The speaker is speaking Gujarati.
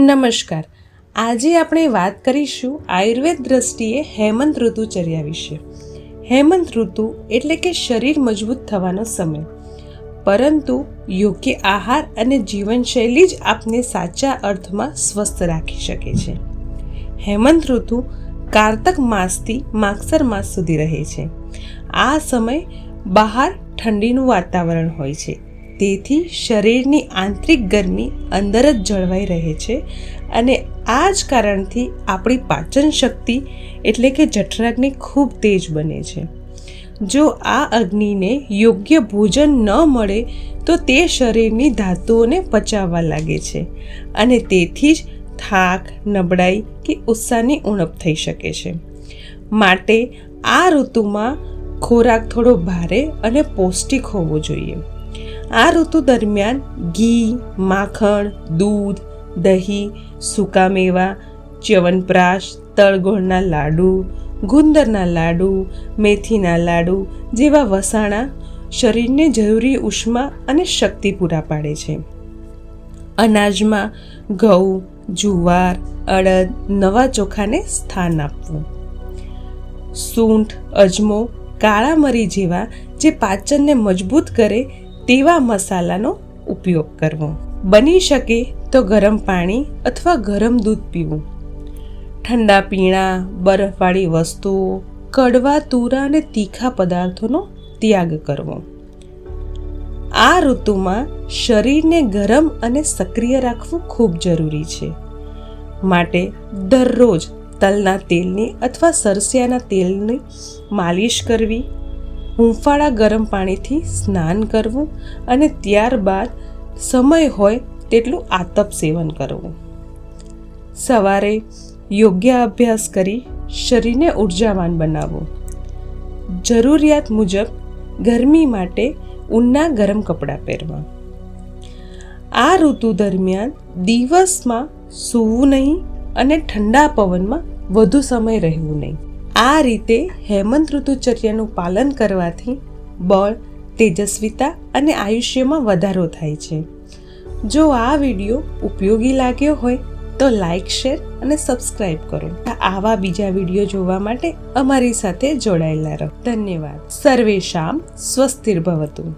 નમસ્કાર. આજે આપણે વાત કરીશું આયુર્વેદ દ્રષ્ટિએ હેમંત ઋતુચર્યા વિશે. હેમંત ઋતુ એટલે કે શરીર મજબૂત થવાનો સમય. પરંતુ યોગ્ય આહાર અને જીવનશૈલી જ આપને સાચા અર્થમાં સ્વસ્થ રાખી શકે છે. હેમંત ઋતુ કારતક માસથી માગસર માસ સુધી રહે છે. આ સમય બહાર ઠંડીનું વાતાવરણ હોય છે. તેથી શરીરની આંતરિક ગરમી અંદર જ જળવાઈ રહે છે અને આ જ કારણથી આપણી પાચન શક્તિ એટલે કે જઠરાગ્નિ ખૂબ તેજ બને છે. જો આ અગ્નિને યોગ્ય ભોજન ન મળે તો તે શરીરની ધાતુઓને પચાવવા લાગે છે અને તેથી જ થાક, નબળાઈ કે ઉત્સાહની ઉણપ થઈ શકે છે. માટે આ ઋતુમાં ખોરાક થોડો ભારે અને પૌષ્ટિક હોવો જોઈએ. આ ઋતુ દરમિયાન ઘી, માખણ, દૂધ, દહીં, સૂકા મેવા, ચ્યવનપ્રાશ, તળગોળના લાડુ, ગુંદરના લાડુ, મેથીના લાડુ જેવા વસાણા શરીરને જરૂરી ઉષ્મા અને શક્તિ પૂરા પાડે છે. અનાજમાં ઘઉં, જુવાર, અડદ નવા ચોખાને સ્થાન આપવું. સૂંઠ, અજમો, કાળા મરી જેવા જે પાચનને મજબૂત કરે તેવા મસાલાનો ઉપયોગ કરવો. બની શકે તો ગરમ પાણી અથવા ગરમ દૂધ પીવું. ઠંડા પીણા, બરફવાળી વસ્તુઓ, કડવા, તુરા અને તીખા પદાર્થોનો ત્યાગ કરવો. આ ઋતુમાં શરીરને ગરમ અને સક્રિય રાખવું ખૂબ જરૂરી છે. માટે દરરોજ તલના તેલની અથવા સરસિયાના તેલની માલિશ કરવી હૂંફાળા ગરમ પાણીથી સ્નાન કરવું અને ત્યારબાદ સમય હોય તેટલું આતપ સેવન કરવું. સવારે યોગ્ય અભ્યાસ કરી શરીરને ઉર્જાવાન બનાવવું. જરૂરિયાત મુજબ ગરમી માટે ઊનના ગરમ કપડાં પહેરવા. આ ઋતુ દરમિયાન દિવસમાં સૂવું નહીં અને ઠંડા પવનમાં વધુ સમય રહેવું નહીં. આ રીતે હેમંત ઋતુચર્યાનું પાલન કરવાથી બળ, તેજસ્વીતા અને આયુષ્યમાં વધારો થાય છે. જો આ વીડિયો ઉપયોગી લાગ્યો હોય, તો લાઈક, શેર અને સબસ્ક્રાઈબ કરો. આવા બીજા વીડિયો જોવા માટે અમારી સાથે જોડાયેલા રહો. ધન્યવાદ. સર્વેશામ સ્વસ્તિર્ભવતુ.